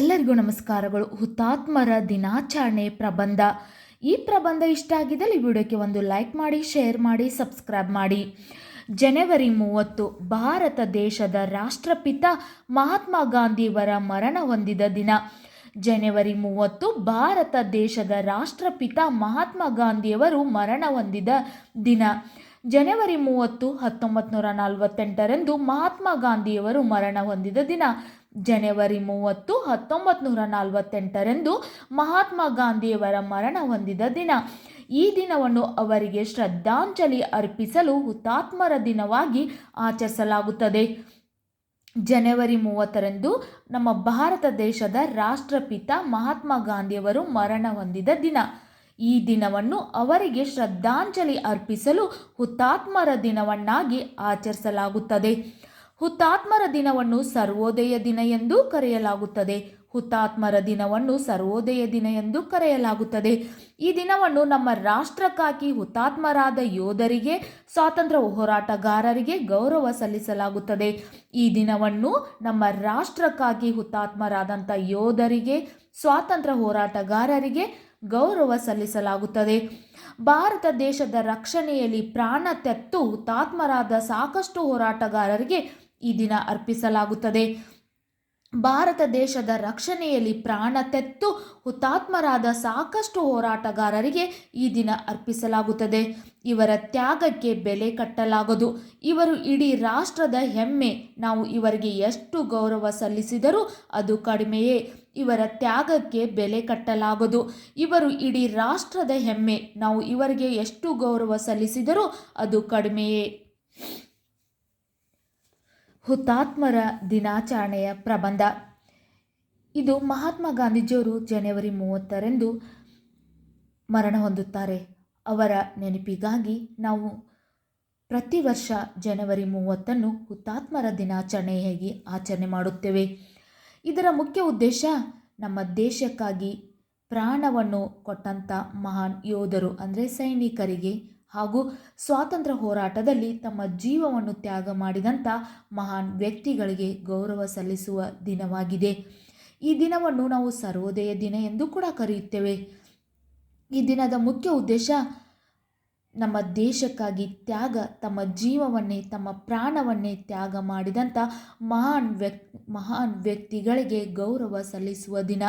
ಎಲ್ಲರಿಗೂ ನಮಸ್ಕಾರಗಳು. ಹುತಾತ್ಮರ ದಿನಾಚರಣೆ ಪ್ರಬಂಧ. ಈ ಪ್ರಬಂಧ ಇಷ್ಟ ಆಗಿದ್ದಲ್ಲಿ ವಿಡಿಯೋಕ್ಕೆ ಒಂದು ಲೈಕ್ ಮಾಡಿ, ಶೇರ್ ಮಾಡಿ, ಸಬ್ಸ್ಕ್ರೈಬ್ ಮಾಡಿ. ಜನವರಿ ಮೂವತ್ತು, ಭಾರತ ದೇಶದ ರಾಷ್ಟ್ರಪಿತ ಮಹಾತ್ಮ ಗಾಂಧಿಯವರ ಮರಣ ಹೊಂದಿದ ದಿನ. ಜನವರಿ ಮೂವತ್ತು, ಭಾರತ ದೇಶದ ರಾಷ್ಟ್ರಪಿತ ಮಹಾತ್ಮ ಗಾಂಧಿಯವರು ಮರಣ ಹೊಂದಿದ ದಿನ. ಜನವರಿ ಮೂವತ್ತು ಹತ್ತೊಂಬತ್ತು ನೂರ ನಲವತ್ತೆಂಟರಂದು ಮಹಾತ್ಮ ಗಾಂಧಿಯವರು ಮರಣ ಹೊಂದಿದ ದಿನ. ಜನವರಿ ಮೂವತ್ತು ಹತ್ತೊಂಬತ್ತು ನೂರ ನಲವತ್ತೆಂಟರಂದು ಮಹಾತ್ಮ ಗಾಂಧಿಯವರ ಮರಣ ಹೊಂದಿದ ದಿನ. ಈ ದಿನವನ್ನು ಅವರಿಗೆ ಶ್ರದ್ಧಾಂಜಲಿ ಅರ್ಪಿಸಲು ಹುತಾತ್ಮರ ದಿನವಾಗಿ ಆಚರಿಸಲಾಗುತ್ತದೆ. ಜನವರಿ ಮೂವತ್ತರಂದು ನಮ್ಮ ಭಾರತ ದೇಶದ ರಾಷ್ಟ್ರಪಿತ ಮಹಾತ್ಮ ಗಾಂಧಿಯವರು ಮರಣ ಹೊಂದಿದ ದಿನ. ಈ ದಿನವನ್ನು ಅವರಿಗೆ ಶ್ರದ್ಧಾಂಜಲಿ ಅರ್ಪಿಸಲು ಹುತಾತ್ಮರ ದಿನವನ್ನಾಗಿ ಆಚರಿಸಲಾಗುತ್ತದೆ. ಹುತಾತ್ಮರ ದಿನವನ್ನು ಸರ್ವೋದಯ ದಿನ ಎಂದು ಕರೆಯಲಾಗುತ್ತದೆ. ಹುತಾತ್ಮರ ದಿನವನ್ನು ಸರ್ವೋದಯ ದಿನ ಎಂದು ಕರೆಯಲಾಗುತ್ತದೆ. ಈ ದಿನವನ್ನು ನಮ್ಮ ರಾಷ್ಟ್ರಕ್ಕಾಗಿ ಹುತಾತ್ಮರಾದ ಯೋಧರಿಗೆ, ಸ್ವಾತಂತ್ರ್ಯ ಹೋರಾಟಗಾರರಿಗೆ ಗೌರವ ಸಲ್ಲಿಸಲಾಗುತ್ತದೆ. ಈ ದಿನವನ್ನು ನಮ್ಮ ರಾಷ್ಟ್ರಕ್ಕಾಗಿ ಹುತಾತ್ಮರಾದಂಥ ಯೋಧರಿಗೆ, ಸ್ವಾತಂತ್ರ್ಯ ಹೋರಾಟಗಾರರಿಗೆ ಗೌರವ ಸಲ್ಲಿಸಲಾಗುತ್ತದೆ. ಭಾರತ ದೇಶದ ರಕ್ಷಣೆಯಲ್ಲಿ ಪ್ರಾಣ ತೆತ್ತು ಹುತಾತ್ಮರಾದ ಸಾಕಷ್ಟು ಹೋರಾಟಗಾರರಿಗೆ ಈ ದಿನ ಅರ್ಪಿಸಲಾಗುತ್ತದೆ. ಭಾರತ ದೇಶದ ರಕ್ಷಣೆಯಲ್ಲಿ ಪ್ರಾಣ ತೆತ್ತು ಹುತಾತ್ಮರಾದ ಸಾಕಷ್ಟು ಹೋರಾಟಗಾರರಿಗೆ ಈ ದಿನ ಅರ್ಪಿಸಲಾಗುತ್ತದೆ. ಇವರ ತ್ಯಾಗಕ್ಕೆ ಬೆಲೆ ಕಟ್ಟಲಾಗದು. ಇವರು ಇಡೀ ರಾಷ್ಟ್ರದ ಹೆಮ್ಮೆ. ನಾವು ಇವರಿಗೆ ಎಷ್ಟು ಗೌರವ ಸಲ್ಲಿಸಿದರೂ ಅದು ಕಡಿಮೆಯೇ. ಇವರ ತ್ಯಾಗಕ್ಕೆ ಬೆಲೆ ಕಟ್ಟಲಾಗದು. ಇವರು ಇಡೀ ರಾಷ್ಟ್ರದ ಹೆಮ್ಮೆ. ನಾವು ಇವರಿಗೆ ಎಷ್ಟು ಗೌರವ ಸಲ್ಲಿಸಿದರೂ ಅದು ಕಡಿಮೆಯೇ. ಹುತಾತ್ಮರ ದಿನಾಚರಣೆಯ ಪ್ರಬಂಧ. ಇದು ಮಹಾತ್ಮ ಗಾಂಧೀಜಿಯವರು ಜನವರಿ ಮೂವತ್ತರಂದು ಮರಣ ಹೊಂದುತ್ತಾರೆ. ಅವರ ನೆನಪಿಗಾಗಿ ನಾವು ಪ್ರತಿ ವರ್ಷ ಜನವರಿ ಮೂವತ್ತನ್ನು ಹುತಾತ್ಮರ ದಿನಾಚರಣೆಯಾಗಿ ಆಚರಣೆ ಮಾಡುತ್ತೇವೆ? ಇದರ ಮುಖ್ಯ ಉದ್ದೇಶ ನಮ್ಮ ದೇಶಕ್ಕಾಗಿ ಪ್ರಾಣವನ್ನು ಕೊಟ್ಟಂಥ ಮಹಾನ್ ಯೋಧರು ಅಂದರೆ ಸೈನಿಕರಿಗೆ ಹಾಗೂ ಸ್ವಾತಂತ್ರ್ಯ ಹೋರಾಟದಲ್ಲಿ ತಮ್ಮ ಜೀವವನ್ನು ತ್ಯಾಗ ಮಾಡಿದಂಥ ಮಹಾನ್ ವ್ಯಕ್ತಿಗಳಿಗೆ ಗೌರವ ಸಲ್ಲಿಸುವ ದಿನವಾಗಿದೆ. ಈ ದಿನವನ್ನು ನಾವು ಸರ್ವೋದಯ ದಿನ ಎಂದು ಕೂಡ ಕರೆಯುತ್ತೇವೆ. ಈ ದಿನದ ಮುಖ್ಯ ಉದ್ದೇಶ ನಮ್ಮ ದೇಶಕ್ಕಾಗಿ ತ್ಯಾಗ, ತಮ್ಮ ಜೀವವನ್ನೇ, ತಮ್ಮ ಪ್ರಾಣವನ್ನೇ ತ್ಯಾಗ ಮಾಡಿದಂಥ ಮಹಾನ್ ವ್ಯಕ್ ಮಹಾನ್ ವ್ಯಕ್ತಿಗಳಿಗೆ ಗೌರವ ಸಲ್ಲಿಸುವ ದಿನ.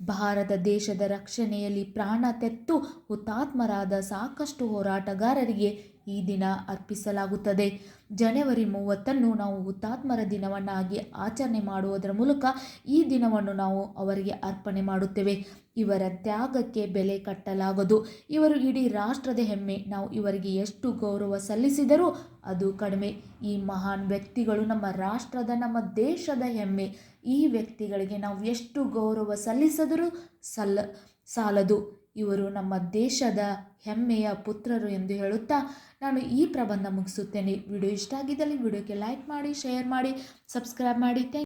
ಭಾರತ ದೇಶದ ರಕ್ಷಣೆಯಲ್ಲಿ ಪ್ರಾಣ ತೆತ್ತು ಹುತಾತ್ಮರಾದ ಸಾಕಷ್ಟು ಹೋರಾಟಗಾರರಿಗೆ ಈ ದಿನ ಅರ್ಪಿಸಲಾಗುತ್ತದೆ. ಜನವರಿ ಮೂವತ್ತನ್ನು ನಾವು ಹುತಾತ್ಮರ ದಿನವನ್ನಾಗಿ ಆಚರಣೆ ಮಾಡುವುದರ ಮೂಲಕ ಈ ದಿನವನ್ನು ನಾವು ಅವರಿಗೆ ಅರ್ಪಣೆ ಮಾಡುತ್ತೇವೆ. ಇವರ ತ್ಯಾಗಕ್ಕೆ ಬೆಲೆ ಕಟ್ಟಲಾಗದು. ಇವರು ಇಡೀ ರಾಷ್ಟ್ರದ ಹೆಮ್ಮೆ. ನಾವು ಇವರಿಗೆ ಎಷ್ಟು ಗೌರವ ಸಲ್ಲಿಸಿದರೂ ಅದು ಕಡಿಮೆ. ಈ ಮಹಾನ್ ವ್ಯಕ್ತಿಗಳು ನಮ್ಮ ರಾಷ್ಟ್ರದ, ನಮ್ಮ ದೇಶದ ಹೆಮ್ಮೆ. ಈ ವ್ಯಕ್ತಿಗಳಿಗೆ ನಾವು ಎಷ್ಟು ಗೌರವ ಸಲ್ಲಿಸಿದರೂ ಸಲ್ಲ, ಸಾಲದು. ಇವರು ನಮ್ಮ ದೇಶದ ಹೆಮ್ಮೆಯ ಪುತ್ರರು ಎಂದು ಹೇಳುತ್ತಾ ನಾನು ಈ ಪ್ರಬಂಧ ಮುಗಿಸುತ್ತೇನೆ. ವಿಡಿಯೋ ಇಷ್ಟ ಆಗಿದ್ದಲ್ಲಿ ವಿಡಿಯೋಕ್ಕೆ ಲೈಕ್ ಮಾಡಿ ಶೇರ್ ಮಾಡಿ ಸಬ್ಸ್ಕ್ರೈಬ್ ಮಾಡಿ. ಥ್ಯಾಂಕ್